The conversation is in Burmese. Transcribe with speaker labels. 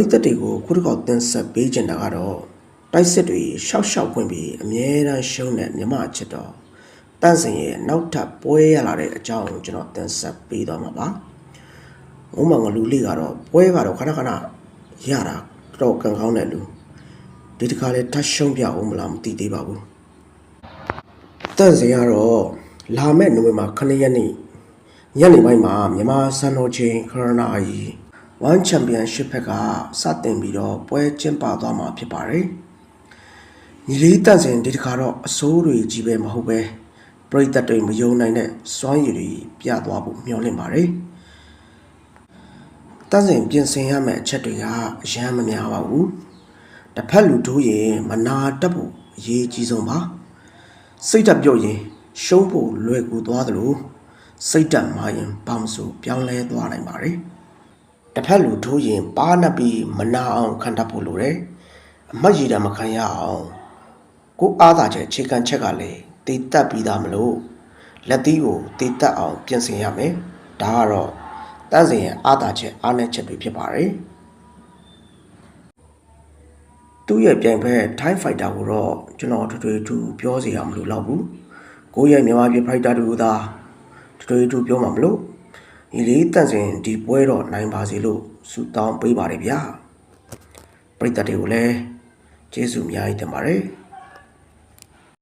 Speaker 1: ပိသက်တွေကိုခုတစ်ခေါက်တင်ဆက်ပေးချင်တာကတော့တိုက်စစ်တွေရှောက်ရှောက်ဖွင့်ပြီးအမြဲတမ်းရှုံးတဲ့မြမအချစ်တော်တန့်စင်ရဲ့နောက်ထပ်ပွဲရလာတဲ့အကြောင်းကိုကျွန်တော်တင်ဆက်ပေးသွားမှာပါ။ဘုံမငလူလေးကတော့ပွဲကတော့ခဏခဏရတာတော့ကံကောင်းတဲ့လူဒီတစ်ခါလဲထပ်ရှုံးပြအောင်မလားမသိသေးပါဘူး။တန့်စင်ကတော့လာမဲ့နိုဝင်ဘာ9ရက်နေ့ညနေပိုင်းမှာမြန်မာစံတော်ချိန်ခရနာအီ 1 Championship ဘက်ကစတင်ပြီးတော့ပွဲကျင်းပသွားမှာဖြစ်ပါတယ်။ညီလေးတန့်စင်ဒီတစ်ခါတော့အစိုးတွေကြီးပဲမဟုတ်ပဲပရိသတ်တွေမယုံနိုင်တဲ့စွမ်းရည်တွေပြသွားဖို့မျှော်လင့်ပါတယ်။တန့်စင်ပြင်ဆင်ရမယ့်အချက်တွေကအရန်မများပါဘူး။တစ်ဖက်လူတို့ရင်မနာတတ်ဖို့အရေးကြီးဆုံးပါ။စိတ်ဓာတ်ပြုတ်ရင်ရှုံးဖို့လွယ်ကူသွားသလိုစိတ်ဓာတ်မာရင်ပေါင်စုပြောင်းလဲသွားနိုင်ပါတယ်။ တစ်ဖက်လူထိုးရင်ပါနှပ်ပြီးမနာအောင်ခံတတ်ဖို့လိုတယ်။အမတ်ရည်တာမခံရအောင်ကိုအားသာချက်ခြေခံချက်ကလည်းတေတက်ပြီးသားမလို့လက်သီးကိုတေတက်အောင်ပြင်ဆင်ရမယ်။ဒါကတော့တန်းစင်ရဲ့အားသာချက်အားနည်းချက်တွေဖြစ်ပါတယ်။သူ့ရဲ့ပြိုင်ဖက် Thai Fighter ကိုတော့ကျွန်တော်ထွေထွေထူးပြောစီရမလို့တော့ဘူး။ကိုယ့်ရဲ့မြန်မာပြည် Fighter တူသာထွေထွေထူးပြောမှာမလို့ ဒီလေးတန့်စင်ဒီပွဲတော့နိုင်ပါစေလို့ဆုတောင်းပေးပါတယ်ဗျာ။ပရိသတ်တွေကိုလည်းကျေးဇူးအများကြီးတင်ပါတယ်။